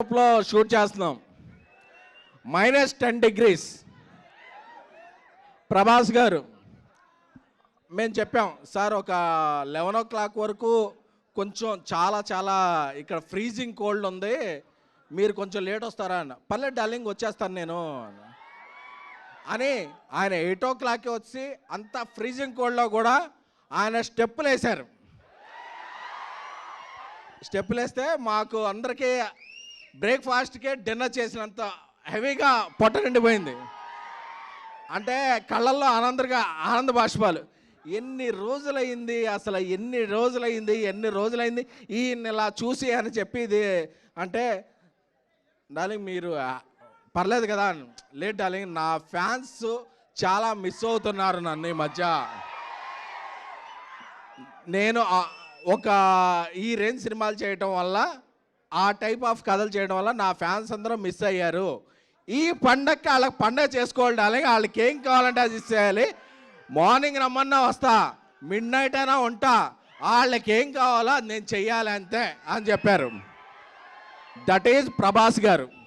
లో షూట్ చేస్తున్నాం. Minus ten degrees. Prabhas గారు మేము చెప్పాం సార్ ఒక లెవెన్ ఓ క్లాక్ వరకు కొంచెం చాలా చాలా ఇక్కడ ఫ్రీజింగ్ కోల్డ్ ఉంది. మీరు కొంచెం లేట్ వస్తారా? అన్న పర్లేదు డార్లింగ్ వచ్చేస్తాను నేను. అని ఆయన ఎయిట్ ఓ క్లాక్కి వచ్చి అంత ఫ్రీజింగ్ కోల్డ్లో కూడా ఆయన స్టెప్పులు వేశారు స్టెప్పులు వేస్తే మాకు అందరికీ బ్రేక్ఫాస్ట్కే డిన్నర్ చేసినంత హెవీగా పొట్ట నిండిపోయింది. అంటే కళ్ళల్లో ఆనందగా ఆనంద బాష్పాలు. ఎన్ని రోజులైంది అసలు ఎన్ని రోజులైంది ఎన్ని రోజులైంది ఈయన ఇలా చూసి అని చెప్పి ఇది అంటే డార్లింగ్ మీరు పర్లేదు కదా లేట్ డార్లింగ్ నా ఫ్యాన్స్ చాలా మిస్ అవుతున్నారు నన్ను ఈ మధ్య. నేను ఒక ఈ రేంజ్ సినిమాలు చేయటం వల్ల ఆ టైప్ ఆఫ్ కథలు చేయడం వల్ల నా ఫ్యాన్స్ అందరూ మిస్ అయ్యారు. ఈ పండగకి వాళ్ళకి పండగ చేసుకోవాలి వాళ్ళకి ఏం కావాలంటే అది ఇచ్చేయాలి. మార్నింగ్ రమ్మన్నా వస్తా మిడ్ నైట్ అయినా ఉంటా వాళ్ళకి ఏం కావాలో నేను చెయ్యాలి అంతే అని చెప్పారు. దట్ ఈజ్ ప్రభాస్ గారు.